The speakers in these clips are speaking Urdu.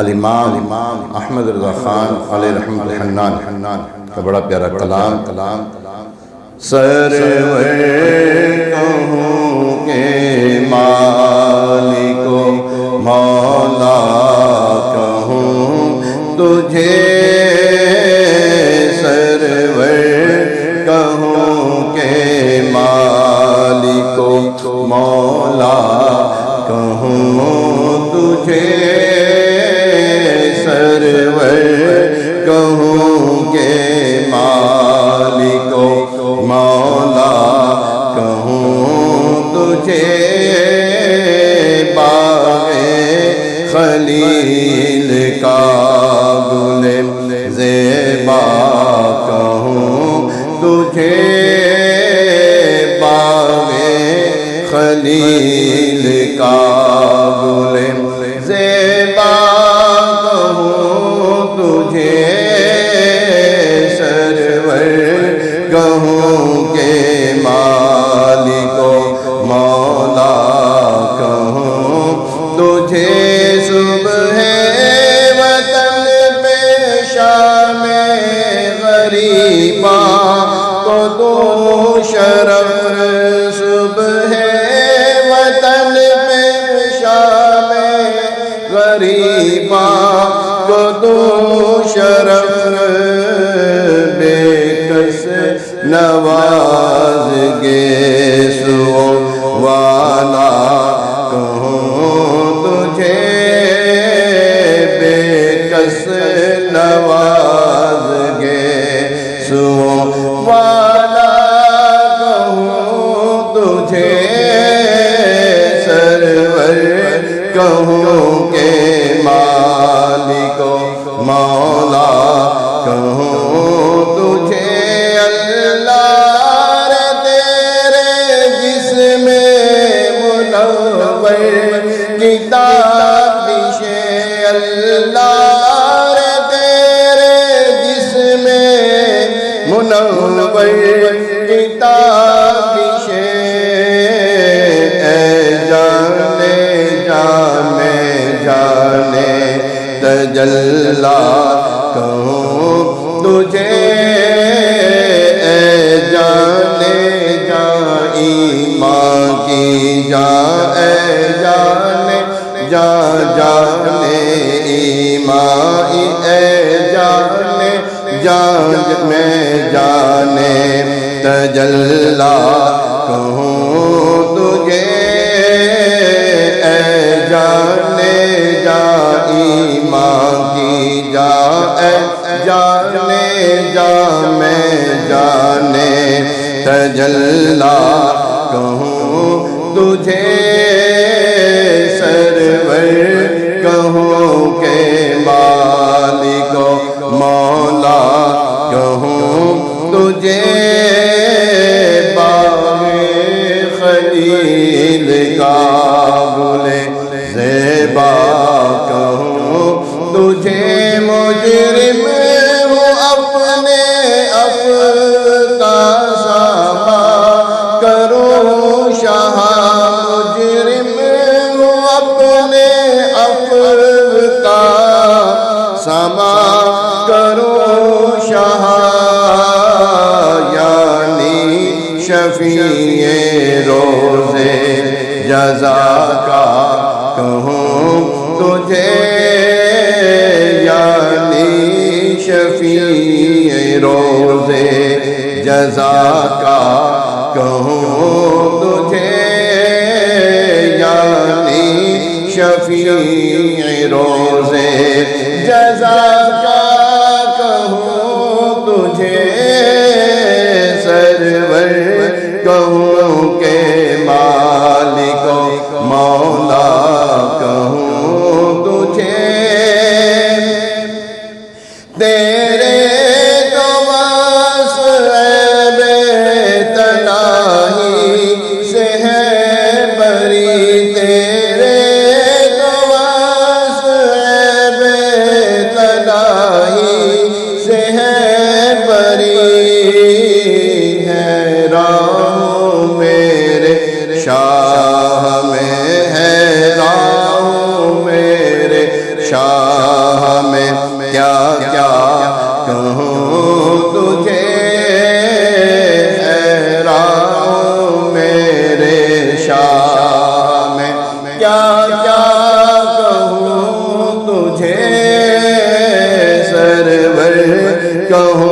الامام امام احمد رضا خان علیہ رحمت الحنان حنان کا بڑا پیارا کلام۔ کلام سرور کہوں کے مالکو، مولا کہوں تجھے۔ سرور کہوں کے مالکو، مولا کہوں تجھے۔ خلیل کا گل زیبا کہوں تجھے باغ خلیل کا گل کہوں تجھے سرور کہوں۔ تجلا کہوں تجھے اے جانے جا ایمان کی جا، اے جانے جا، جانے ایمان اے جانے جان میں جانے تجلا کہوں تجھے اے جانے جا میں جانے تجلا کہوں تجھے سرور جزا کا کہوں تجھے روزے جزا کا کہوں تجھے یعنی شفیع روزے جزا کا کہوں تجھے کیا کہوں تجھے رام میرے میں۔ کیا کیا کہوں تجھے کہوں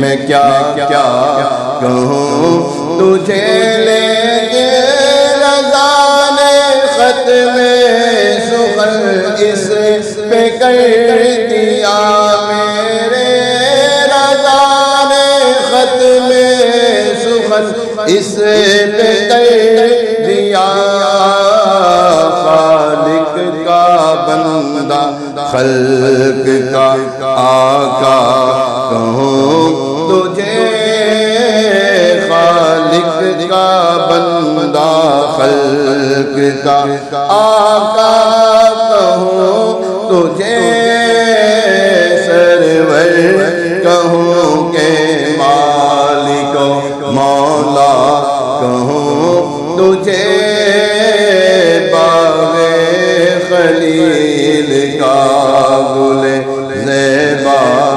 میں کیا کیا کہوں؟ تجھے لے کے رضا نے خط میں سخن اس پہ کر دیا میرے رضا نے خط میں سخن اس پہ کر دیا خالق کا بندہ خلق کا آقا بندہ خلق کا آقا کہوں تجھے سرور کہوں کہ مالک مولا کہوں تجھے باغ خلیل کا گل زیبا